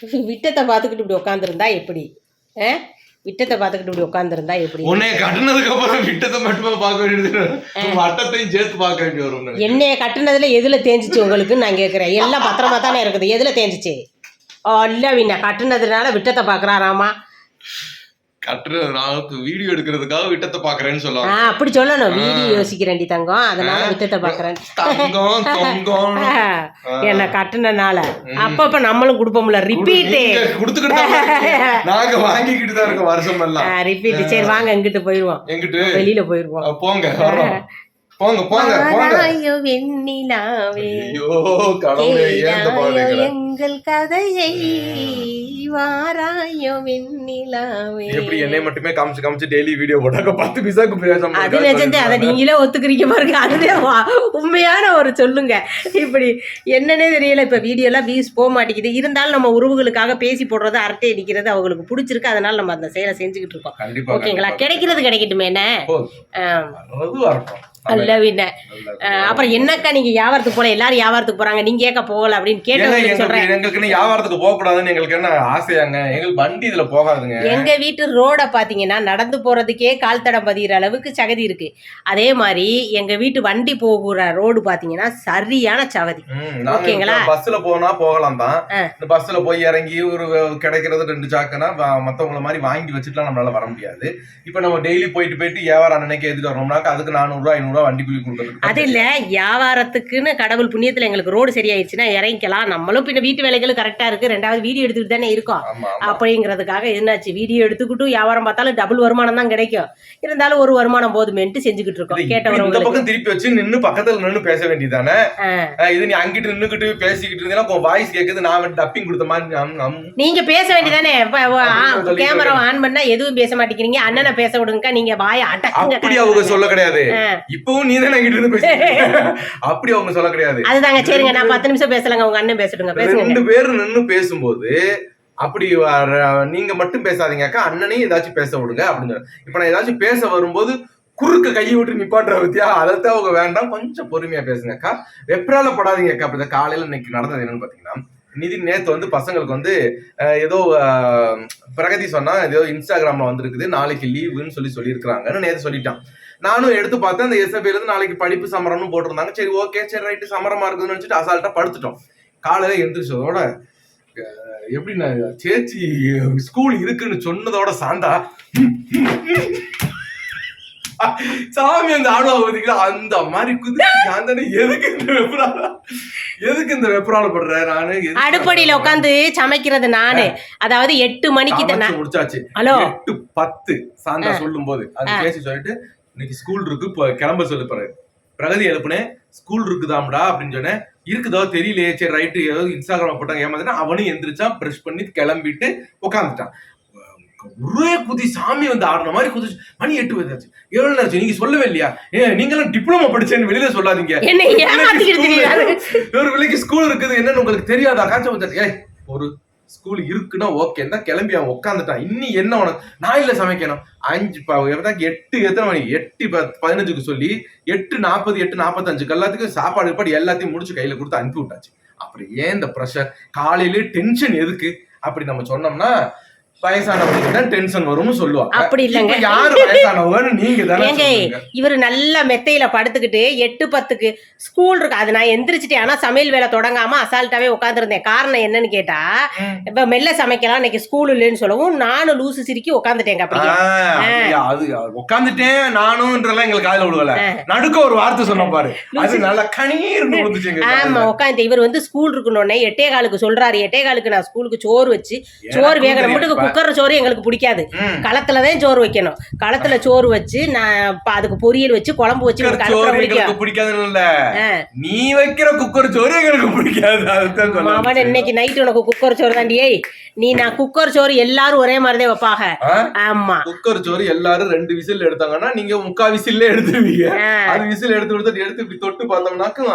விட்டத்தை பார்த்துக்கிட்டு இப்படி உட்காந்துருந்தா எப்படி? ஆ? விட்டத்தை பார்த்துக்கிட்டு இப்படி உட்காந்துருந்தா எப்படி? உன்னை கட்டினதுக்கு அப்புறம் விட்டத்தை மட்டுமே பார்க்க வேண்டியது? வட்டத்தையும் சேர்த்து பார்க்க வேண்டி வரும். என்னைய கட்டுனதுல எதுல தேஞ்சிச்சு உங்களுக்கு நான் கேட்குறேன் எல்லாம் பத்திரமா தானே இருக்குது. எதுல தேஞ்சிச்சு? இல்லை விண்ண கட்டுனதுனால விட்டத்தை பார்க்குறாராமா? கட்டுறது நான் வீடியோ எடுக்கிறதுக்காக விட்டத்தை பாக்குறேன்னு சொல்லுவாங்க. அப்படி சொல்லணும். வீடியோ யோசிக்கிறேன்டி தங்கம். அதனால விட்டத்தை பார்க்குறேன். தங்கம் தொங்கம். என்ன கட்டுனனால. அப்பப்ப நம்மளும் கொடுப்போம்ல ரிப்பீட்டு நீங்க கொடுத்துக்கிட்டு. நாங்க வாங்கிக்கிட்டு தான் இருக்கோம் வருஷம் எல்லாம் ரிப்பீட் சரி வாங்க எங்கிட்டு போயிடுவோம் எங்கிட்டு? வெளியில போயிடுவோம் அஹ் போங்க போங்க போங்க போங்க. வெண்ணிலாவே எங்கள் கதையை வாராயோ வெண்ணிலாவே எப்படி என்னை மட்டுமே காமிச்சு காமிச்சு டெய்லி வீடியோ போட்டாக்க பத்து பைசாக்கு பேச அது நிஜந்தே அதை நீங்களே ஒத்துக்கிறீங்க பாருங்க. அதுவே உண்மையான ஒரு சொல்லுங்க. இப்படி என்னன்னே தெரியல. இப்ப வீடியோலாம் வியூஸ் போக மாட்டேங்குது. இருந்தாலும் நம்ம உறவுகளுக்காக பேசி போடுறது அரட்டை அடிக்கிறது அவங்களுக்கு பிடிச்சிருக்கு. அதனால நம்ம அந்த செயலை செஞ்சுக்கிட்டு இருக்கோம். ஓகேங்களா? கிடைக்கிறது கிடைக்கட்டுமே என்ன? அப்புறம் என்னக்கா நீங்க வியாபாரத்துக்கு போல? எல்லாரும் வியாபாரத்துக்கு போறாங்க. நீங்க ஏக்க போகல அப்படின்னு கேட்டவங்களுக்கு சொல்றேன். எங்களுக்கு வியாபாரத்துக்கு போக கூடாதுன்னு எங்களுக்கு என்ன ஆசையாங்க? எங்களுக்கு வண்டி இதுல போகாதுங்க. எங்க வீட்டு ரோட பாத்தீங்கன்னா நடந்து போறதுக்கே கால் தடம் பதிகிற அளவுக்கு சகதி இருக்கு. அதே மாதிரி எங்க வீட்டு வண்டி போகிற ரோடு பாத்தீங்கன்னா சரியான சகதி. ஓகேங்களா? பஸ்ல போனா போகலாம் தான். இந்த பஸ்ல போய் இறங்கி ஒரு கிடைக்கிறது ரெண்டு சாக்குனா மத்தவங்கள மாதிரி வாங்கி வச்சுட்டுலாம் நம்மளால வர முடியாது. இப்ப நம்ம டெய்லி போயிட்டு போயிட்டு வியாபாரம் அன்னைக்கு எடுத்துட்டு வரணும்னாக்க அதுக்கு நானூறு ரூபாய் ஐநூறு ரூபாய் வண்டி கூலி கொடுக்கறதுக்கு அது இல்ல வியாபாரத்துக்குன்னு கடவுள் புண்ணியத்துல எங்களுக்கு ரோடு சரியாயிடுச்சுன்னா இறங்கிக்கலாம். நம்மளும் பின்ன வீட்டு வேலைகளும் கரெக்டா இருக்கு. ரெண்டாவது வீடியோ எடுத்துட்டு தானே இருக்கோம். அப்படிங்கிறதுக்காக என்னாச்சு? வீடியோ எடுத்துக்கிட்டும் வியாபாரம் பார்த்தாலும் டபுள் வருமானம் தான் கிடைக்கும். இருந்தாலும் ஒரு வருமானம் போதுமேன்ட்டு செஞ்சுக்கிட்டு இருக்கோம். கேட்டவங்களுக்கு பக்கம் திருப்பி வச்சு நின்னு பக்கத்துல நின்னு பேச வேண்டியதானே. இது நீ அங்கிட்டு நின்னுக்கிட்டு பேசிக்கிட்டு இருந்தீங்கன்னா வாய்ஸ் கேக்குது நான் வந்து டப்பிங் கொடுத்த மாதிரி. நீங்க பேச வேண்டியதானே கேமரா ஆன் பண்ணா எதுவும் பேச மாட்டேங்கிறீங்க. அண்ணனை பேச விடுங்க நீங்க வாய அடக்குங்க அப்படி அவங்க சொல்ல கிடையாது. ஆ. இப்பவும் நீ தானே இருந்து பேசுறீங்க அப்படி அவங்க சொல்ல கிடையாது. அதுதாங்க சரிங்க நான் பத்து நிமிஷம் பேசலங்க உங்க அண்ணன் பேசட்டுங்க பேசுங்க. ரெண்டு பேரும் நின்னு பேசும்போது அப்படி நீங்க மட்டும் பேசாதீங்க அக்கா அண்ணனையும் ஏதாச்சும் பேச விடுங்க அப்படின்னு. இப்ப நான் ஏதாச்சும் பேச வரும்போது குறுக்க கையை விட்டு நிப்பாட்டுற பத்தியா அதைத்தான் அவங்க வேண்டாம் கொஞ்சம் பொறுமையா பேசுங்க அக்கா. வெப்ரால படாதீங்க அக்கா அப்படி காலையில இன்னைக்கு நடந்தது என்னன்னு பாத்தீங்கன்னா நிதி நேத்து வந்து பசங்களுக்கு வந்து ஏதோ பிரகதி சொன்னா ஏதோ இன்ஸ்டாகிராம்ல வந்திருக்குது நாளைக்கு லீவுன்னு சொல்லி சொல்லியிருக்கிறாங்கன்னு நேத்து சொல்லிட்டான். நானும் எடுத்து பார்த்தேன் அந்த எஸ்எஃப்ல இருந்து நாளைக்கு படிப்பு சமரம்னு போட்டிருந்தாங்க. சரி ஓகே சரி ரைட்டு சமரமா இருக்குதுன்னு நினச்சிட்டு அசால்ட்டா படுத்துட்டோம். காலையில எழுந்திரிச்சதோட எப்படி நான் சேச்சி ஸ்கூல் இருக்குன்னு சொன்னதோட சாண்டா சாமி அந்த ஆடுவா பார்த்தீங்களா அந்த மாதிரி குதிச்சு சாந்தனை எதுக்கு இந்த வெப்பரால? எதுக்கு இந்த வெப்பரால படுற நானு? அடுப்படியில உட்காந்து சமைக்கிறது நானு. அதாவது எட்டு மணிக்கு முடிச்சாச்சு. ஹலோ. எட்டு பத்து. சாந்தா சொல்லும் போது அது பேசி சொல்லிட்டு இன்னைக்கு ஸ்கூல் இருக்கு இப்போ கிளம்ப சொல்லு பாரு. பிரகதி எழுப்புனேன் ஸ்கூல் இருக்குதாம்டா? அப்படின்னு சொன்னேன் இருக்குதோ தெரியலையே சரி ரைட்டு ஏதோ இன்ஸ்டாகிராம் போட்டாங்க ஏமாத்தினா அவனும் எந்திரிச்சான் ப்ரஷ் பண்ணி கிளம்பிட்டு உட்காந்துட்டான். ஒரே குதி சாமி வந்து ஆடுன மாதிரி குதிச்சு மணி எட்டு வயதாச்சு ஏழு நேரம் நீங்க சொல்லவே இல்லையா? ஏ நீங்களாம் டிப்ளமோ படிச்சேன்னு வெளியில சொல்லாதீங்க. ஒரு விலைக்கு ஸ்கூல் இருக்குது. என்னன்னு உங்களுக்கு தெரியாதா? காய்ச்சல் வந்தாச்சு ஏய் ஒரு ஸ்கூல் இருக்குன்னா ஓகே தான் கிளம்பி அவன் உட்காந்துட்டான் இன்னி என்ன உனக்கு? நான் இல்ல சமைக்கணும். அஞ்சு எட்டு எத்தனை மணி? எட்டு பதினஞ்சுக்கு சொல்லி எட்டு நாற்பது எட்டு நாற்பத்தஞ்சுக்கு எல்லாத்துக்கும் சாப்பாடு கீப்பாடு எல்லாத்தையும் முடிச்சு கையில கொடுத்து அனுப்பி விட்டாச்சு. அப்புறம் ஏன் இந்த ப்ரெஷர் காலையிலே டென்ஷன் எதுக்கு? அப்படி நம்ம சொன்னோம்னா வயசானவங்களுக்கு டென்ஷன் வரும்னு சொல்லுவாங்க. அப்படி இல்லைங்க. இப்ப யாரு வயசானவங்கன்னு நீங்க தானே ஏங்க சொல்றீங்க. இவர் நல்ல மெத்தையில படுத்துக்கிட்டு எட்டு பத்துக்கு ஸ்கூல் இருக்கு. அது நான் எந்திரிச்சிட்டேன். ஆனா சமையல் வேலை தொடங்காம அசால்ட்டாவே உட்காந்துருந்தேன் காரணம் என்னன்னு கேட்டா. இப்ப மெல்ல சமைக்கலாம். இன்னைக்கு ஸ்கூல் இல்லைன்னு சொல்லவும் நானும் லூசு சிரிக்கி உட்காந்துட்டேங்க அப்படியா? அது உட்காந்துட்டேன் நானும்ன்றலாம் எங்களுக்கு காதுல விடுவல நடுக்க ஒரு வார்த்தை சொன்ன பாரு. அது நல்லா கணீர்னு வந்துச்சு எங்க ஆமா காதுல. உட்காந்து இவர் வந்து ஸ்கூல் இருக்கணும்னே எட்டே காலுக்கு சொல்றாரு. எட்டே காலுக்கு நான் ஸ்கூலுக்கு சோறு வச்சு சோறு வேகிற. மட்டுக்கு குக்கர் சோறு எங்களுக்கு பிடிக்காது. களத்துல தான் சோறு வைக்கணும். களத்துல சோறு வச்சு நான் அதுக்கு பொரியல் வச்சு குழம்பு வச்சு எனக்கு இல்ல ஆ. நீ வைக்கிற குக்கர் சோறு எங்களுக்கு பிடிக்காது. சொல்ல வந்தேன். இன்னைக்கு நைட் உனக்கு குக்கர் சோறு தாண்டி ஏய் நீ நான் குக்கர் சோறு எல்லாரும் ஒரே மாதிரிதான் வைப்பாங்க? ஆமா. குக்கர் சோறு எல்லாரும் ரெண்டு விசில் எடுத்தாங்கன்னா நீங்க முக்கா விசில்ல எடுத்துருவீங்க. அது விசில் எடுத்து கொடுத்துட்டு எடுத்து இப்படி தொட்டு பார்த்தோம்னாக்கும்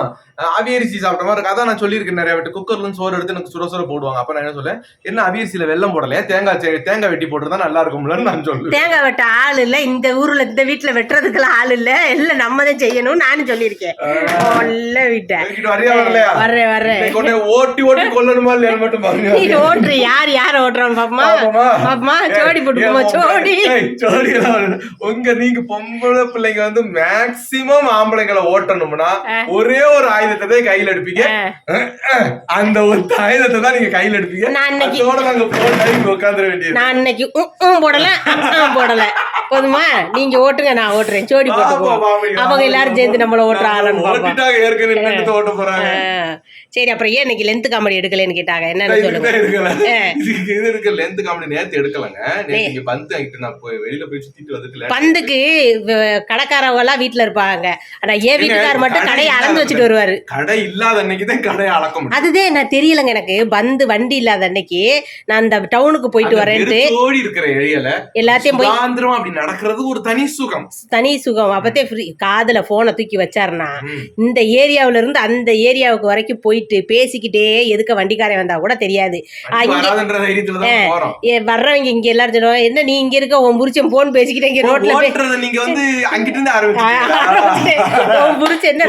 அவியரிசி சாப்பிட்ட மாதிரி இருக்கு அதான் நான் சொல்லியிருக்கேன் நிறைய விட்டு. குக்கர்ல சோறு எடுத்து எனக்கு சுட சுட போடுவாங்க. அப்ப நான் என்ன சொல்லேன் என்ன அவியரிசியில வெள்ளம் போடலையா? தேங்காய் சரி, தேங்காய் வெட்டி போட்டுருந்தா நல்லா இருக்கும்லன்னு நான் சொல்லுவேன். தேங்காய் வெட்ட ஆள் இல்ல இந்த ஊர்ல இந்த வீட்டுல வெட்டுறதுக்கெல்லாம் ஆள் இல்ல. எல்லாம் நம்ம தான் செய்யணும்னு நானும் சொல்லியிருக்கேன். விட்டேன் வர்றேன் வர்றேன் இன்னைக்கு ஓட்டி ஓட்டி கொல்லணுமா இல்லையா மட்டும் பாருங்க ஓட்டுற யார் யார ஓட்டுறான்னு பாப்பமா? பாப்போமா? ஏய், ஜோடி எல்லாம் வரல. உங்க நீங்க பொம்பளை பிள்ளைங்க வந்து மேக்சிமம் ஆம்பளைங்களை ஓட்டணும்னா ஒரே ஒரு ஆயுதத்தை தான் கையில எடுப்பீங்க. அந்த ஒரு ஆயுதத்தை தான் நீங்க கையில எடுப்பீங்க. நான் அன்னைக்கு- அதோட நாங்க இங்க உட்காந்துட வேண்டியது. நான் இன்னைக்கு உம், உம் போடல போடல. போதுமா? நீங்க ஓட்டுங்க நான் ஓட்டுறேன். ஜோடி பாப்போம். அவங்க எல்லாரும் சேர்ந்து நம்மள ஓட்டுற ஆளுன்னு ஏற்கனவே ஓட்ட போறாங்க. சரி அப்புறம் ஏன் இன்னைக்கு லென்த் காமெடி எடுக்கலைன்னு கேட்டாங்க? என்னன்னு சொல்லுங்க. லென்த் காமெடி நேத்து எடுக்கலங்க. நேத்து இங்க பந்து நான் போய் வெளியில போய் சுத்திட்டு வந்துட்டு பந்துக்கு கடைக்காரவங்க எல்லாம் வீட்டுல இருப்பாங்க. ஆனா ஏன் வீட்டுக்கார் மட்டும் கடை கடையை அளந்து வச்சுட்டு வருவாரு. கடை இல்லாத அன்னைக்கு தான் கடையை அளக்க முடியும். அதுதான் நான் தெரியலங்க எனக்கு. பந்து வண்டி இல்லாத அன்னைக்கு நான் அந்த டவுனுக்கு போயிட்டு வரேன்ட்டு. வெறுத்தோடி இருக்கிற ஏரியால எல்லாத்தையும் போய் சுதந்திரம் அப்படி நடக்கிறது ஒரு தனி சுகம். தனி சுகம். அப்பத்தே ஃப்ரீ காதுல போனை தூக்கி வச்சாருன்னா. இந்த ஏரியாவுல இருந்து அந்த ஏரியாவுக்கு வரைக்கும் போயிட்டு பேசிக்கிட்டே எதுக்க வண்டிக்காரன் வந்தா கூட தெரியாது. இங்க- வர்றவங்க இங்க எல்லாரும் சொல்லுவாங்க என்ன நீ இங்க இருக்க? உன் புரிச்சன் போன் பேசிக்கிட்டே இங்க ரோட்ல நீங்க வந்து அங்கிட்டு இருந்து உன் ஆரம்பிச்சு புரிச்சன் என்ன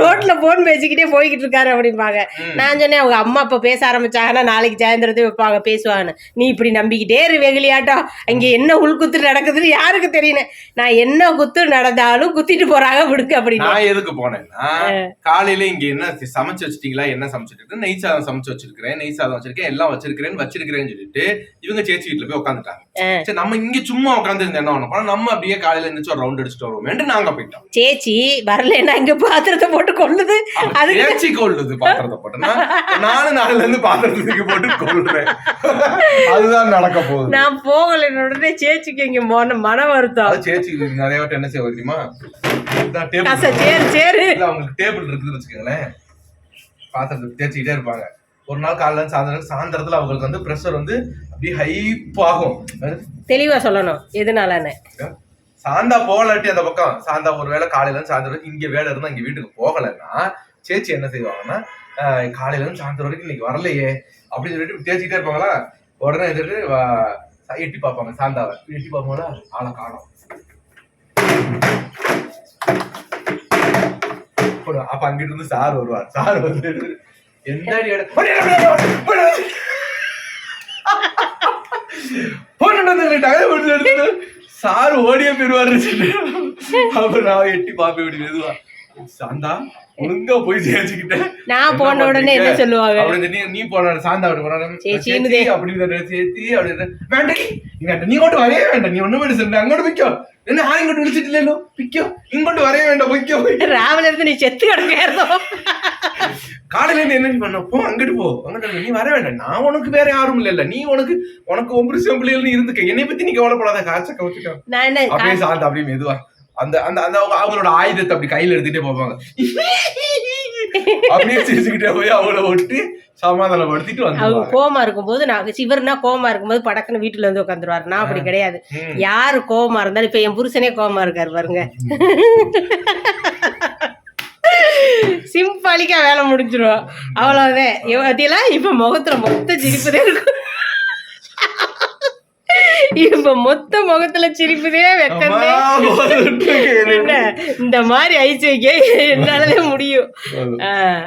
ரோட்ல போன் பேசிக்கிட்டே போய்கிட்டு இருக்காரு அப்படிம்பாங்க. நான் சொன்னேன் அவங்க அம்மா அப்பா பேச ஆரம்பிச்சாங்கன்னா நாளைக்கு சாயந்தரத்தை வைப்பாங்க பேசுவாங்கன்னு. நீ இப்படி நம்பிக்கிட்டே இரு வெகுளியாட்டம். அங்க என்ன உள்குத்து நடக்குதுன்னு யாருக்கு தெரியல. நான் என்ன குத்து நடந்தாலும் குத்திட்டு போறாங்க விடுக்கு அப்படின்னு. நான் எதுக்கு போனேன்னா காலையில இங்க என்ன சி- சமைச்சு வச்சிட்டீங்களா? என்ன சமைச்சிட்டு இருக்கு நெய் சாதம் சமைச்சு வச்சிருக்கிறேன் நெய் சாதம் வச்சிருக்கேன் எல்லாம் வச்சிருக்கிறேன் வச்சிருக்கிறேன்னு சொல்லிட்டு இவங்க சேச்சி வீட்டுல போய் உட்காந்துட்டாங்க சரி நம்ம இங்க சும்மா உட்காந்து என்ன பண்ண போனா நம்ம அப்படியே காலையில இருந்துச்சு ஒரு ரவுண்ட் அடிச்சுட்டு வருவோம் நாங்க போயிட்டோம். சேச்சி வரலன்னா இங்க பாத்திரத்தை போட்டு கொள்ளுது அதுக்கு சேச்சி கொள்ளுது பாத்திரத்தை போட்டுனா நானும் நாளைல இருந்து பாத்திரத்துக்கு போட்டு கொள்றேன் அதுதான் நடக்க போகுது. நான் போகல உடனே சேச்சிக்கு இங்க மன மன வருத்தம். அது சேச்சி நிறைய வாட்டி என்ன செய்ய தெரியுமா? கச சேரு அவங்களுக்கு டேபிள் இருக்குதுன்னு வச்சுக்கோங்களேன். பாத்திரத்தை தேய்ச்சிக்கிட்டே இருப்பாங்க. ஒரு நாள் காலையில இருந்து சாயந்தரம் சாயந்தரத்துல அவங்களுக்கு வந்து ப்ரெஷர் வந்து அப்படியே ஹைப் ஆகும். தெளிவா சொல்லணும் எதனாலன்னு. சாந்தா போகலாட்டி அந்த பக்கம். சாந்தா ஒரு வேளை காலையில சாயந்தரம் இங்க வேலை இருந்தா இங்க வீட்டுக்கு போகலைன்னா சேச்சி என்ன செய்வாங்கன்னா காலையில இருந்து சாயந்தரம் வரைக்கும் இன்னைக்கு வரலையே அப்படின்னு சொல்லிட்டு தேய்ச்சிக்கிட்டே இருப்பாங்களா? உடனே எதிர்த்து எட்டி பார்ப்பாங்க சாந்தாவை. எட்டி பார்ப்பாங்களா ஆளை காணும். அப்ப அங்கிட்டு இருந்து சார் வருவார். சார் வந்து எந்த சார் ஓடிய போயிருவாரு அப்புறம் நான் எட்டி பாப்பி இப்படி மெதுவா. சாந்தா ஒழுங்கா போய் சேர்த்துக்கிட்டேன் நான் போன உடனே என்ன சொல்லுவாங்க? நீ போன சாந்தா அப்படி சேச்சின்னு சேச்சி அப்படின்னு சேர்த்தி அப்படின்னு வேண்டாம் நீ கொண்டு வரைய வேண்டாம். நீ ஒண்ணும் வேணும் சொல்லு. அங்கோட்டு பிக்கோ என்ன ஆ இங்கோட்டு விழிச்சிட்டு இல்லையோ? பிக்கோ இங்கோட்டு வரைய வேண்டாம் பிக்கோ ராவில இருந்து நீ செத்து கிடக்கிறதோ? காலையில இருந்து என்ன பண்ண? போ அங்கிட்டு போ. அங்கிட்டு நீ வர வேண்டாம். நான் உனக்கு வேற யாரும் இல்ல நீ உனக்கு உனக்கு ஒம்பது செம்பிள்ளைகள் இருந்துக்க. என்னை பத்தி நீ கவலைப்படாத. காய்ச்ச கவுச்சுக்க நான் என்ன சாந்த அப்படியே மெதுவா. அந்த அந்த அந்த அவங்க- அவங்களோட ஆயுதத்தை அப்படி கையில எடுத்துட்டே போவாங்க. அப்படியே சிரிச்சுக்கிட்டே போய் அவளை ஒட்டி சமாதானப்படுத்திட்டு அவங்க வந்துருவாங்க கோமா இருக்கும்போது நான் சிவர்னா கோமா இருக்கும்போது படக்குன்னு வீட்டுல வந்து உட்காந்துருவாரு. நான் அப்படி கிடையாது. யாரு கோவமா இருந்தாலும் இப்ப என் புருஷனே கோவமா இருக்காரு பாருங்க. சிம்பாலிக்கா வேலை முடிஞ்சிரும். அவ்வளவுதான். இவத்திலாம் இப்ப முகத்துல மொத்த சிரிப்புதே இருக்கும். இப்ப மொத்த முகத்துல சிரிப்புதே என்ன? இந்த மாதிரி ஐஸ் வைக்க என்னாலதான் முடியும்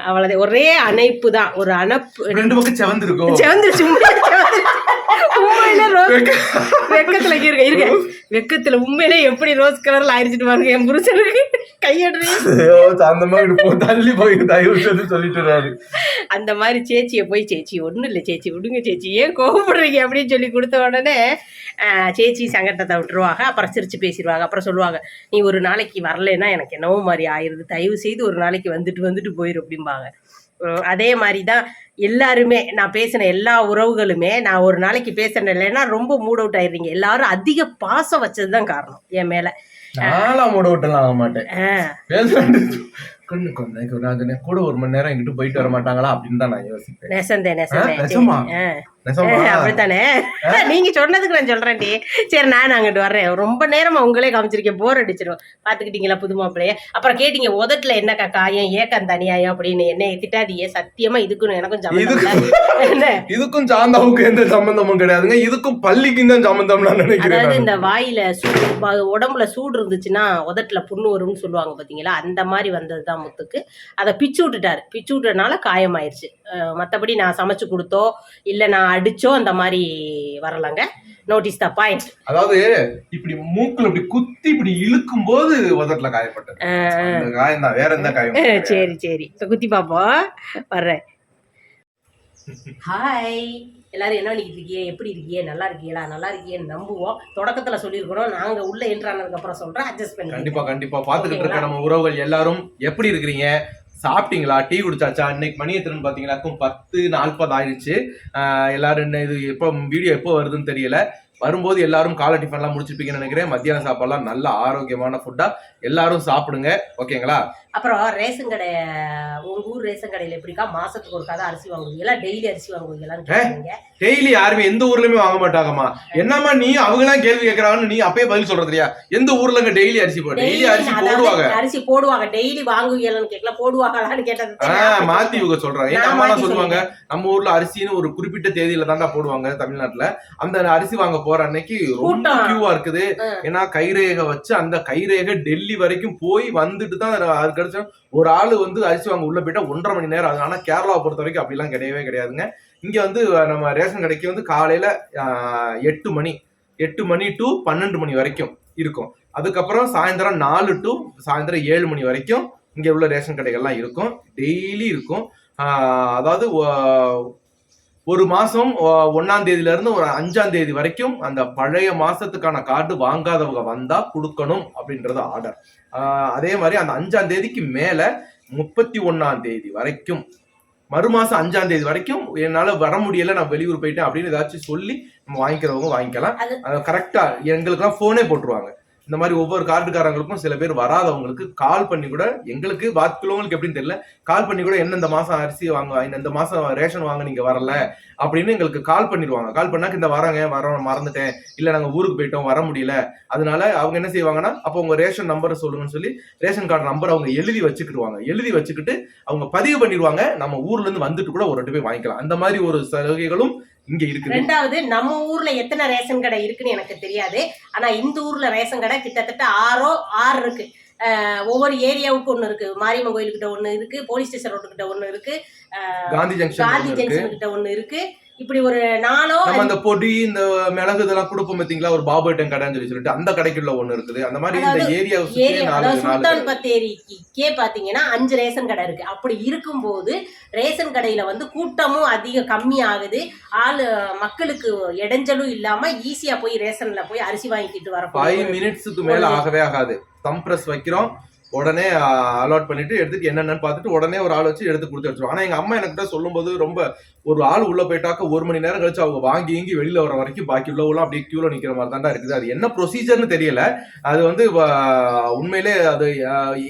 அவ்வளவுதான் ஒரே அணைப்பு தான். ஒரு அணைப்பு. ரெண்டு பக்கம் செவந்து இருக்கும் செவந்து சும்மா உண்மையில ரோஸ் வெக்கத்துல இருக்க இருக்க. வெக்கத்துல உண்மையிலே எப்படி ரோஸ் கலர்ல ஆயிடுச்சிட்டு பாருங்க என் புருஷனுக்கு. அந்த மாதிரி சேச்சியை போய் சேச்சி ஒன்றும் இல்லை சேச்சி விடுங்க சேச்சி. ஏன் கோவப்படுறீங்க அப்படின்னு சொல்லி கொடுத்த உடனே சேச்சி சங்கட்டத்தை விட்டுருவாங்க. அப்புறம் சிரிச்சு பேசிடுவாங்க. அப்புறம் சொல்லுவாங்க நீ ஒரு நாளைக்கு வரலைன்னா எனக்கு என்னவோ மாதிரி ஆயிருது. தயவு செய்து ஒரு நாளைக்கு வந்துட்டு வந்துட்டு போயிரு அப்படிம்பாங்க. அதே மாதிரி தான் எல்லாருமே நான் பேசின எல்லா உறவுகளுமே நான் ஒரு நாளைக்கு பேசுறேன் இல்லைன்னா ரொம்ப மூட் அவுட் ஆயிடுறீங்க. எல்லாரும் அதிக பாசம் வச்சது தான் காரணம் என் மேலே. நாலாம் மூட ஆக மாட்டேன். கூட ஒரு மணி நேரம் எங்கிட்ட போயிட்டு வர மாட்டாங்களா அப்படின்னு தான் நான் யோசிப்பேன். நெசந்தே நெசந்தே? அப்படித்தானே? நீங்க சொன்னதுக்கு நான் சொல்றேன்டி. சரி நான் அங்கிட்டு வர்றேன். ரொம்ப நேரமா உங்களே காமிச்சிருக்கேன். போர் அடிச்சிடும் பாத்துக்கிட்டீங்களா புது மாப்பிள்ளைய? அப்புறம் கேட்டீங்க உதட்டுல என்னக்கா காயம் ஏக்கம் தனியாயம் அப்படின்னு? என்ன திட்டாதீங்க. சத்தியமா இதுக்கும் எனக்கும் இதுக்கும் சாந்தாவுக்கும் எந்த சம்பந்தமும் கிடையாதுங்க. இதுக்கும் பள்ளிக்கும் தான் சம்பந்தம் நான் நினைக்கிறேன் அதாவது. இந்த வாயில சூடு உடம்புல சூடு இருந்துச்சுன்னா உதட்டுல புண்ணு வரும்னு சொல்லுவாங்க பாத்தீங்களா? அந்த மாதிரி வந்ததுதான் முத்துக்கு. அதை பிச்சு விட்டுட்டாரு. பிச்சு விட்டனால காயமாயிருச்சு. மத்தபடி நான் சமைச்சு கொடுத்தோ இல்ல நான் அடிச்சோ அந்த மாதிரி வரலங்க. நோட்டீஸ் த பாயிண்ட் அதாவது இப்படி மூக்குல இப்படி குத்தி இப்படி இழுக்கும் போது உதட்டுல காயப்பட்டது காயம் தான் வேற எந்த காயம். சரி சரி. குத்தி பாப்போம். வர்றேன். ஹாய் எல்லாரும் என்ன பண்ணிக்கிட்டு இருக்கீங்க? எப்படி இருக்கீங்க? நல்லா இருக்கீங்களா? நல்லா இருக்கீங்கன்னு நம்புவோம். தொடக்கத்துல சொல்லியிருக்கிறோம். நாங்க உள்ள என்ட்ரானதுக்கு அப்புறம் சொல்றோம் அட்ஜஸ்ட் பண்ணி கண்டிப்பா கண்டிப்பா. பாத்துக்கிட்டு இருக்க நம்ம உறவுகள் எல்லாரும் எப்படி இருக்கிறீங்க? சாப்பிட்டீங்களா? டீ குடிச்சாச்சா? இன்னைக்கு மணி எத்தனை பாத்தீங்கன்னாக்கும் பத்து நாற்பது ஆயிடுச்சு எல்லாரும் என்ன இது எப்போ வீடியோ எப்போ வருதுன்னு தெரியல. வரும்போது எல்லாரும் காலை டிஃபன்லாம் முடிச்சிருப்பீங்கன்னு நினைக்கிறேன். மத்தியான சாப்பாடுலாம் நல்ல ஆரோக்கியமான ஃபுட்டா எல்லாரும் சாப்பிடுங்க. ஓகேங்களா? அப்புறம் ரேஷன் கடை உங்க ஊர் ரேஷன் கடையில எப்படிக்கா மாசத்துக்கு ஒரு கதை அரிசி வாங்குவீங்களா டெய்லி அரிசி வாங்குவீங்களான்னு டெய்லி யாருமே எந்த ஊர்லயுமே வாங்க மாட்டாங்கம்மா. என்னம்மா நீ அவங்க எல்லாம் கேள்வி கேட்கறாங்கன்னு நீ அப்பயே பதில் சொல்றது இல்லையா எந்த ஊர்லங்க டெய்லி அரிசி போ டெய்லி அரிசி போடுவாங்க. அரிசி போடுவாங்க. டெய்லி வாங்குவீங்களான்னு கேட்கல போடுவாங்களான்னு கேட்டது மாத்தி இவங்க சொல்றாங்க. நான் அம்மா சொல்லுவாங்க நம்ம ஊர்ல அரிசின்னு ஒரு குறிப்பிட்ட தேதியில தாண்டா போடுவாங்க தமிழ்நாட்டுல. அந்த அரிசி வாங்க போற அன்னைக்கு ரொம்ப. கியூவா இருக்குது. ஏன்னா கைரேகை வச்சு அந்த கைரேகை டெல்லி வரைக்கும் போய் வந்துட்டு தான் கிடைச்சா ஒரு ஆள் வந்து அரிசி வாங்க உள்ள போயிட்டா ஒன்றரை மணி நேரம் ஆகும் ஆனா கேரளாவை பொறுத்த வரைக்கும் அப்படிலாம் கிடையவே கிடையாதுங்க. இங்க வந்து நம்ம ரேஷன் கடைக்கு வந்து காலையில எட்டு மணி எட்டு மணி டு பன்னெண்டு மணி வரைக்கும் இருக்கும். அதுக்கப்புறம் சாயந்தரம் நாலு டு சாயந்தரம் ஏழு மணி வரைக்கும் இங்கே உள்ள ரேஷன் கடைகள்லாம் இருக்கும். டெய்லி இருக்கும். அதாவது ஒரு மாதம் ஒ- தேதியிலேருந்து ஒரு அஞ்சாம் தேதி வரைக்கும் அந்த பழைய மாதத்துக்கான கார்டு வாங்காதவங்க வந்தால் கொடுக்கணும் அப்படின்றது ஆர்டர். அதே மாதிரி அந்த அஞ்சாம் தேதிக்கு மேல முப்பத்தி ஒண்ணாம் தேதி வரைக்கும் மறு மாசம் அஞ்சாம் தேதி வரைக்கும் என்னால வர முடியல நான் வெளியூர் போயிட்டேன் அப்படின்னு ஏதாச்சும் சொல்லி நம்ம வாங்கிக்கிறவங்க வாங்கிக்கலாம். கரெக்டா எங்களுக்குலாம் போனே போட்டுருவாங்க. இந்த மாதிரி ஒவ்வொரு கார்டுக்காரங்களுக்கும் சில பேர் வராதவங்களுக்கு கால் பண்ணி கூட எங்களுக்கு பாத்துக்கிறவங்களுக்கு எப்படின்னு தெரியல. கால் பண்ணி கூட என்ன இந்த மாசம் அரிசி வாங்க இந்த- இந்த மாசம் ரேஷன் வாங்க நீங்க வரல அப்படின்னு எங்களுக்கு கால் பண்ணிடுவாங்க. கால் பண்ணாக்க இந்த வரங்க வர மறந்துட்டேன். இல்ல நாங்க ஊருக்கு போயிட்டோம் வர முடியல. அதனால அவங்க என்ன செய்வாங்கன்னா அப்போ உங்க ரேஷன் நம்பரை சொல்லுங்கன்னு சொல்லி ரேஷன் கார்டு நம்பர் அவங்க எழுதி வச்சுக்கிடுவாங்க. எழுதி வச்சுக்கிட்டு அவங்க பதிவு பண்ணிடுவாங்க. நம்ம ஊர்ல இருந்து வந்துட்டு கூட ஒரு ரெண்டு போய் வாங்கிக்கலாம். அந்த மாதிரி ஒரு சலுகைகளும் இங்க இருக்குது. ரெண்டாவது நம்ம ஊர்ல எத்தனை ரேஷன் கடை இருக்குன்னு எனக்கு தெரியாது. ஆனா இந்த ஊர்ல ரேஷன் கடை கிட்டத்தட்ட ஆறோ ஆறு இருக்கு. ஒவ்வொரு ஏரியாவுக்கு ஒண்ணு இருக்கு. மாரியம்மன் கோயிலுக்கிட்ட ஒண்ணு இருக்கு போலீஸ் ஸ்டேஷன் ரோட்டு கிட்ட ஒண்ணு இருக்கு. காந்தி ஜங்ஷன் காந்தி இருக்கு. ஜங்ஷன் கிட்ட ஒண்ணு இருக்கு. இப்படி ஒரு நாளோ நம்ம அந்த பொடி இந்த மிளகு இதெல்லாம் கொடுப்போம் பாத்தீங்களா? ஒரு பாபேட்டன் கடைன்னு சொல்லி சொல்லிட்டு அந்த கடைக்குள்ள ஒண்ணு இருக்குது. அந்த மாதிரி இந்த ஏரியா அதாவது சுல்தான் பத்தேரிக்கே பாத்தீங்கன்னா அஞ்சு ரேஷன் கடை இருக்கு. அப்படி இருக்கும்போது ரேஷன் கடையில வந்து கூட்டமும் அதிக கம்மி ஆகுது ஆளு மக்களுக்கு இடைஞ்சலும் இல்லாம ஈஸியா போய் ரேஷன்ல போய் அரிசி வாங்கிட்டு வர ஃபைவ் மினிட்ஸுக்கு மேல ஆகவே ஆகாது. தம் பிரஸ் வைக்கிறோம். உடனே அலாட் பண்ணிட்டு எடுத்துட்டு என்னென்னு பார்த்துட்டு உடனே ஒரு ஆள் வச்சு எடுத்து கொடுத்து வச்சிருவோம். ஆனால் எங்கள் அம்மா என்கிட்ட சொல்லும்போது ரொம்ப ஒரு ஆள் உள்ள போயிட்டாக்க ஒரு மணி நேரம் கழிச்சு அவங்க வாங்கி இங்கி வெளியில் வர வரைக்கும் பாக்கி உள்ளவெல்லாம் அப்படியே கியூல நிற்கிற மாதிரி தான் இருக்குது. அது என்ன ப்ரொசீஜர்னு தெரியல. அது வந்து உண்மையிலே அது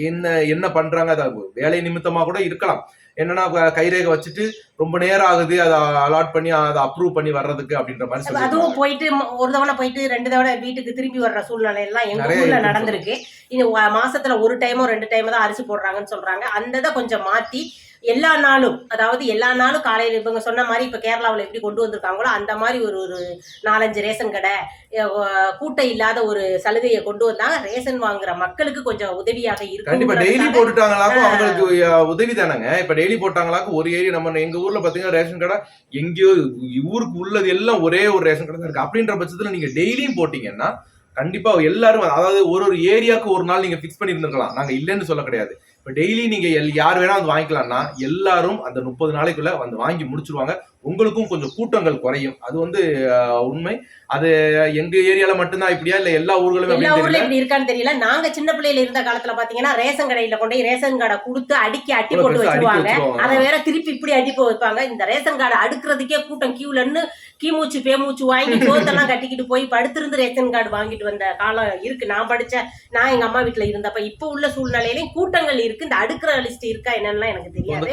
என்ன என்ன பண்ணுறாங்க அது வேலை நிமித்தமாக கூட இருக்கலாம். என்னன்னா கைரேகை வச்சுட்டு ரொம்ப நேரம் ஆகுது அதை அலாட் பண்ணி அதை அப்ரூவ் பண்ணி வர்றதுக்கு அப்படின்ற மாதிரி. அதுவும் போயிட்டு ஒரு தவணை போயிட்டு ரெண்டு தவணை வீட்டுக்கு திரும்பி வர்ற சூழ்நிலை எல்லாம் எங்க ஊர்ல நடந்திருக்கு. இது மாசத்துல ஒரு டைமோ ரெண்டு டைமோ தான் அரிசி போடுறாங்கன்னு சொல்றாங்க. அந்த இதை கொஞ்சம் மாத்தி எல்லா நாளும் அதாவது எல்லா நாளும் காலையில இவங்க சொன்ன மாதிரி இப்ப கேரளாவுல எப்படி கொண்டு வந்திருக்காங்களோ அந்த மாதிரி ஒரு ஒரு நாலஞ்சு ரேஷன் கடை கூட்டம் இல்லாத ஒரு சலுகையை கொண்டு வந்தாங்க. ரேஷன் வாங்குற மக்களுக்கு கொஞ்சம் உதவியாக கண்டிப்பா. டெய்லி போட்டுட்டாங்களாக்கும். அவங்களுக்கு உதவி தானேங்க. இப்ப டெய்லி போட்டாங்களாக்கும் ஒரு ஏரியா நம்ம எங்க ஊர்ல பாத்தீங்கன்னா ரேஷன் கடை எங்கேயோ ஊருக்கு உள்ளது எல்லாம் ஒரே ஒரு ரேஷன் கடை தான் இருக்கு. அப்படின்ற பட்சத்துல நீங்க டெய்லியும் போட்டீங்கன்னா கண்டிப்பா எல்லாரும் அதாவது ஒரு ஒரு ஏரியாவுக்கு ஒரு நாள் நீங்க பிக்ஸ் பண்ணிருந்துக்கலாம் நாங்க இல்லைன்னு சொல்ல கிடையாது. இப்ப டெய்லி நீங்க எல்- யார் வேணா வந்து வாங்கிக்கலாம்னா எல்லாரும் அந்த முப்பது நாளைக்குள்ள வந்து வாங்கி முடிச்சிருவாங்க. உங்களுக்கும் கொஞ்சம் கூட்டங்கள் குறையும். அது வந்து உண்மை. அது எங்க ஏரியால மட்டும்தான் இப்படியா? இல்ல எல்லா ஊர்களுமே எல்லா ஊர்ல இப்படி இருக்கான்னு தெரியல. நாங்க சின்ன பிள்ளையில இருந்த காலத்துல பாத்தீங்கன்னா ரேஷன் கடையில கொண்டு ரேஷன் கடை கொடுத்து அடுக்கி அட்டி போட்டு வச்சிருவாங்க. அதை வேற திருப்பி இப்படி அடிப்பு வைப்பாங்க. இந்த ரேஷன் கார்டு அடுக்கிறதுக்கே கூட்டம் கியூலன்னு கீமூச்சு பேமூச்சு வாங்கி சோத்தெல்லாம் கட்டிக்கிட்டு போய் படுத்திருந்து ரேஷன் கார்டு வாங்கிட்டு வந்த காலம் இருக்கு. நான் படிச்ச நான் எங்க அம்மா வீட்டுல இருந்தப்ப இப்ப உள்ள சூழ்நிலையிலயும் கூட்டங்கள் இருக்கு. இந்த அடுக்கிற லிஸ்ட் இருக்கா என்னன்னு எனக்கு தெரியாது.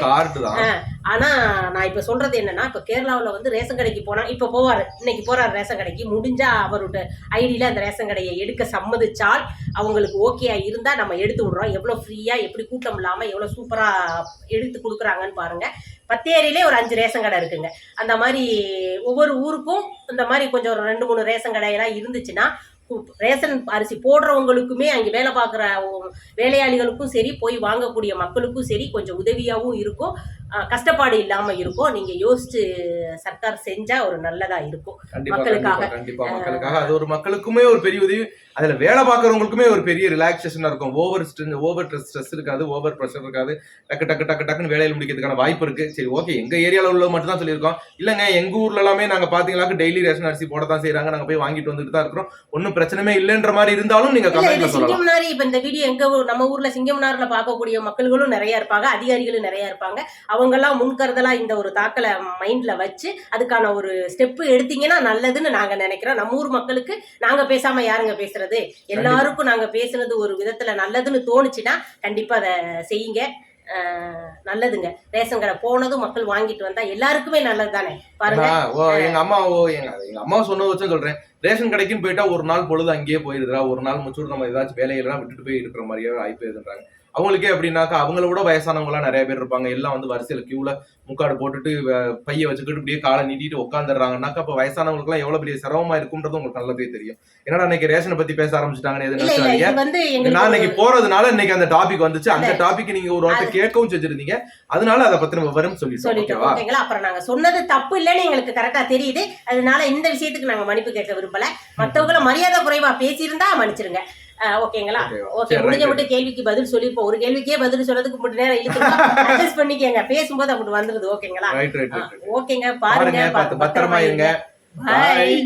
ஆனா நான் இப்ப சொல்றது என்னன்னா இப்ப கேரளாவுல வந்து ரேஷன் கடைக்கு போனா இப்ப போவாரு. இன்னைக்கு போறாரு ரேஷன் கடைக்கு. முடிஞ்சா அவரோட ஐடியில அந்த ரேஷன் கடையை எடுக்க சம்மதிச்சால் அவங்களுக்கு ஓகேயா இருந்தா நம்ம எடுத்து விடுறோம். எவ்வளவு ஃப்ரீயா எப்படி கூட்டம் இல்லாம எவ்வளவு சூப்பரா எடுத்து கொடுக்குறாங்கன்னு பாருங்க. பத்தேரியிலே ஒரு அஞ்சு ரேஷன் கடை இருக்குங்க. அந்த மாதிரி ஒவ்வொரு ஊருக்கும் இந்த மாதிரி கொஞ்சம் ஒரு ரெண்டு மூணு ரேஷன் கடையெல்லாம் இருந்துச்சுன்னா ரேஷன் அரிசி போடுறவங்களுக்குமே அங்கே வேலை பார்க்குற வேலையாளிகளுக்கும் சரி போய் வாங்கக்கூடிய மக்களுக்கும் சரி கொஞ்சம் உதவியாகவும் இருக்கும். கஷ்டப்பாடு இல்லாமல் இருக்கும். நீங்கள் யோசிச்சு சர்க்கார் செஞ்சா ஒரு நல்லதா இருக்கும். மக்களுக்காக. கண்டிப்பா மக்களுக்காக. அது ஒரு மக்களுக்குமே ஒரு பெரிய உதவி. அதுல வேலை பார்க்கறவங்களுக்குமே ஒரு பெரிய ரிலாக்ஸேஷனா இருக்கும். ஓவர் ஓவர் ஸ்ட்ரெஸ் இருக்காது ஓவர் ப்ரெஷர் இருக்காது. டக்கு டக்கு டக்கு டக்குன்னு வேலையில முடிக்கிறதுக்கான வாய்ப்பு இருக்கு. சரி ஓகே எங்க ஏரியால உள்ள மட்டும் தான் சொல்லியிருக்கோம். இல்லங்க எங்க ஊர்ல எல்லாமே நாங்க பாத்தீங்கன்னா டெய்லி ரேஷன் அரிசி போட தான் செய்றாங்க. நாங்க போய் வாங்கிட்டு வந்துட்டு தான் இருக்கிறோம். ஒன்னும் பிரச்சனையே இல்லைன்ற மாதிரி இருந்தாலும் நீங்க கமெண்ட்ல சொல்லலாம். சிங்கம்னாரி இப்ப இந்த வீடியோ எங்க நம்ம ஊர்ல சிங்கம்னார்ல பார்க்கக்கூடிய மக்கள்களும் நிறைய இருப்பாங்க. அதிகாரிகளும் நிறைய இருப்பாங்க. அவங்க எல்லாம் முன்கருதலா இந்த ஒரு தாக்கலை மைண்ட்ல வச்சு அதுக்கான ஒரு ஸ்டெப் எடுத்தீங்கன்னா நல்லதுன்னு நாங்க நினைக்கிறோம். நம்ம ஊர் மக்களுக்கு நாங்க பேசாம யாருங்க பேசுறது? எல்லாருக்கும் நாங்க பேசுனது ஒரு விதத்துல நல்லதுன்னு தோணுச்சுன்னா கண்டிப்பா அதை செய்யுங்க. நல்லதுங்க. ரேஷன் கடை போனதும் மக்கள் வாங்கிட்டு வந்தா எல்லாருக்குமே நல்லது தானே பாருங்க எங்க அம்மா ஓ எங்க அம்மா சொன்ன வச்சு சொல்றேன். ரேஷன் கடைக்குன்னு போயிட்டா ஒரு நாள் பொழுது அங்கேயே போயிருதுடா. ஒரு நாள் முச்சூடு நம்ம ஏதாச்சும் வேலையெல்லாம் விட்டுட்டு போய் இருக்கிற மாதிரியே இருக்குன்றாங்க அவங்களுக்கே அப்படின்னாக்கா அவங்கள விட வயசானவங்க எல்லாம் நிறைய பேர் இருப்பாங்க. எல்லாம் வந்து வரிசையில கியூல முக்காடு போட்டுட்டு பைய வச்சுக்கிட்டு இப்படியே காலை நீட்டிட்டு உட்காந்துடுறாங்கன்னாக்கா அப்ப வயசானவங்களுக்கு எல்லாம் எவ்வளவு பெரிய சிரமமா இருக்கும்ன்றது உங்களுக்கு நல்லதே தெரியும். என்னடா இன்னைக்கு ரேஷனை பத்தி பேச ஆரம்பிச்சுட்டாங்கன்னு எது நினைச்சாங்க நான் இன்னைக்கு போறதுனால இன்னைக்கு அந்த டாபிக் வந்துச்சு. அந்த டாபிக் நீங்க ஒரு வார்த்தை கேட்கவும் செஞ்சிருந்தீங்க. அதனால அதை பத்தின விவரம் சொல்லிட்டோம் சொல்லிட்டோம். ஓகேவா அப்புறம் நாங்க சொன்னது தப்பு இல்லைன்னு எங்களுக்கு கரெக்டா தெரியுது. அதனால இந்த விஷயத்துக்கு நாங்க மன்னிப்பு கேட்க விரும்பல. மத்தவங்கள மரியாதை குறைவா பேசியிருந்தா மன்னிச்சிருங்க. ஓகேங்களா? ஓகே முடிஞ்ச. மட்டும் கேள்விக்கு பதில் சொல்லிருப்போம் ஒரு கேள்விக்கே பதில் சொல்றதுக்கு மட்டும் நேரம் இழுத்து அட்ஜஸ்ட் பண்ணிக்கங்க. பேசும்போது அப்படி வந்துருது ஓகேங்களா? ஓகேங்க பாருங்க பத்திரமா இருங்க. பாய்